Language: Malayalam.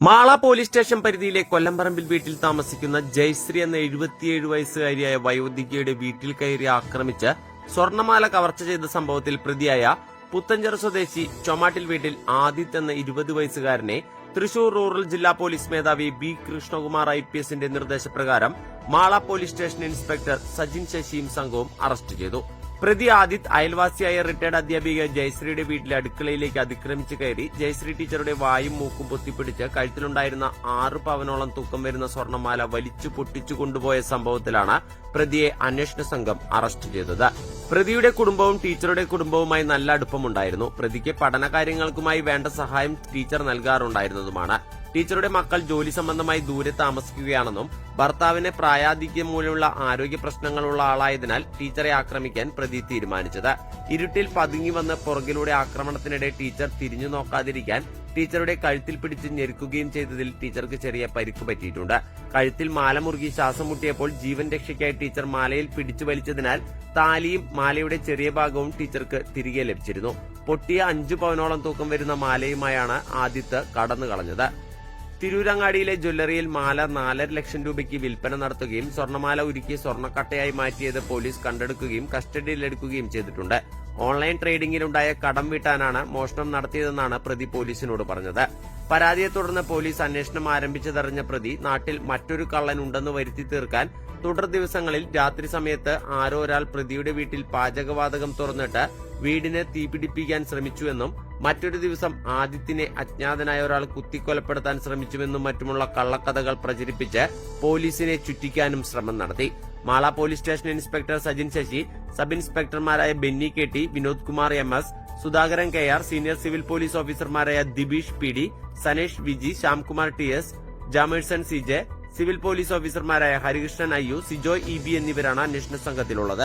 മാള പോലീസ് സ്റ്റേഷൻ പരിധിയിലെ കൊല്ലംപറമ്പിൽ വീട്ടിൽ താമസിക്കുന്ന ജയശ്രീ എന്ന എഴുപത്തിയേഴ് വയസ്സുകാരിയായ വയോധികയുടെ വീട്ടിൽ കയറി ആക്രമിച്ച് സ്വർണമാല കവർച്ച ചെയ്ത സംഭവത്തിൽ പ്രതിയായ പുത്തഞ്ചിറ സ്വദേശി ചൊമാട്ടിൽ വീട്ടിൽ ആദിത്യ എന്ന ഇരുപത് വയസ്സുകാരനെ തൃശൂർ റൂറൽ ജില്ലാ പോലീസ് മേധാവി ബി കൃഷ്ണകുമാർ ഐ പി എസിന്റെ നിർദ്ദേശപ്രകാരം Mala police station inspector Sajin ശശിയും സംഘവും അറസ്റ്റ് ചെയ്തു പ്രതി ആദിത് അയൽവാസിയായ റിട്ടയർഡ് അധ്യാപിക ജയശ്രീയുടെ വീട്ടിലെ അടുക്കളയിലേക്ക് അതിക്രമിച്ച് കയറി ജയശ്രീ ടീച്ചറുടെ വായും മൂക്കും പൊത്തിപ്പിടിച്ച് കഴുത്തിലുണ്ടായിരുന്ന ആറ് പവനോളം തൂക്കം വരുന്ന സ്വർണമാല വലിച്ചു പൊട്ടിച്ചു കൊണ്ടുപോയ സംഭവത്തിലാണ് പ്രതിയെ അന്വേഷണ സംഘം അറസ്റ്റ് ചെയ്തത്. പ്രതിയുടെ കുടുംബവും ടീച്ചറുടെ കുടുംബവുമായി നല്ല അടുപ്പമുണ്ടായിരുന്നു. പ്രതിക്ക് പഠനകാര്യങ്ങൾക്കുമായി വേണ്ട സഹായം ടീച്ചർ നൽകാറുണ്ടായിരുന്നതുമാണ്. ടീച്ചറുടെ മക്കൾ ജോലി സംബന്ധമായി ദൂരെ താമസിക്കുകയാണെന്നും ഭർത്താവിന് പ്രായാധിക്യം മൂലമുള്ള ആരോഗ്യ പ്രശ്നങ്ങളുള്ള ആളായതിനാൽ ടീച്ചറെ ആക്രമിക്കാൻ പ്രതി തീരുമാനിച്ചത്. ഇരുട്ടിൽ പതുങ്ങി വന്ന് പുറകിലൂടെ ആക്രമണത്തിനിടെ ടീച്ചർ തിരിഞ്ഞു നോക്കാതിരിക്കാൻ ടീച്ചറുടെ കഴുത്തിൽ പിടിച്ച് ഞെരുക്കുകയും ചെയ്തതിൽ ടീച്ചർക്ക് ചെറിയ പരിക്ക് പറ്റിയിട്ടുണ്ട്. കഴുത്തിൽ മാല മുറുകി ശ്വാസം മുട്ടിയപ്പോൾ ജീവൻ രക്ഷയ്ക്കായി ടീച്ചർ മാലയിൽ പിടിച്ചു വലിച്ചതിനാൽ താലിയും മാലയുടെ ചെറിയ ഭാഗവും ടീച്ചർക്ക് തിരികെ ലഭിച്ചിരുന്നു. പൊട്ടിയ അഞ്ചു പവനോളം തൂക്കം വരുന്ന മാലയുമായാണ് ആദിത്ത് കടന്നു കളഞ്ഞത് തിരൂരങ്ങാടിയിലെ ജ്വല്ലറിയിൽ മാല നാലര ലക്ഷം രൂപയ്ക്ക് വിൽപ്പന നടത്തുകയും സ്വർണമാല ഉരുക്കി സ്വർണക്കട്ടയായി മാറ്റിയത് പോലീസ് കണ്ടെടുക്കുകയും കസ്റ്റഡിയിലെടുക്കുകയും ചെയ്തിട്ടുണ്ട്. ഓൺലൈൻ ട്രേഡിംഗിലുണ്ടായ കടം വീട്ടാനാണ് മോഷണം നടത്തിയതെന്നാണ് പ്രതി പോലീസിനോട് പറഞ്ഞത്. പരാതിയെ തുടർന്ന് പോലീസ് അന്വേഷണം ആരംഭിച്ചതറിഞ്ഞ പ്രതി നാട്ടിൽ മറ്റൊരു കള്ളൻ ഉണ്ടെന്ന് വരുത്തി തീർക്കാൻ തുടർ ദിവസങ്ങളിൽ രാത്രി സമയത്ത് ആരോ ഒരാൾ പ്രതിയുടെ വീട്ടിൽ പാചകവാതകം തുറന്നിട്ട് വീടിനെ തീപിടിപ്പിക്കാൻ ശ്രമിച്ചുവെന്നും മറ്റൊരു ദിവസം ആദിത്യനെ അജ്ഞാതനായ ഒരാൾ കുത്തിക്കൊലപ്പെടുത്താൻ ശ്രമിച്ചുവെന്നും മറ്റുമുള്ള കള്ളക്കഥകൾ പ്രചരിപ്പിച്ച് പോലീസിനെ ചുറ്റിക്കാനും ശ്രമം നടത്തി. Mala police station inspector Sajin Sasi sub ഇൻസ്പെക്ടർമാരായ Benny K T Vinod Kumar M S Sudhakaran K R senior civil police ഓഫീസർമാരായ Dibeesh P D Sanesh Viji Shyamkumar T S Jamerson C J civil police ഓഫീസർമാരായ ഹരികൃഷ്ണൻ അയ്യു സിജോയ് ഇ ബി എന്നിവരാണ് അന്വേഷണ സംഘത്തിലുള്ളത്.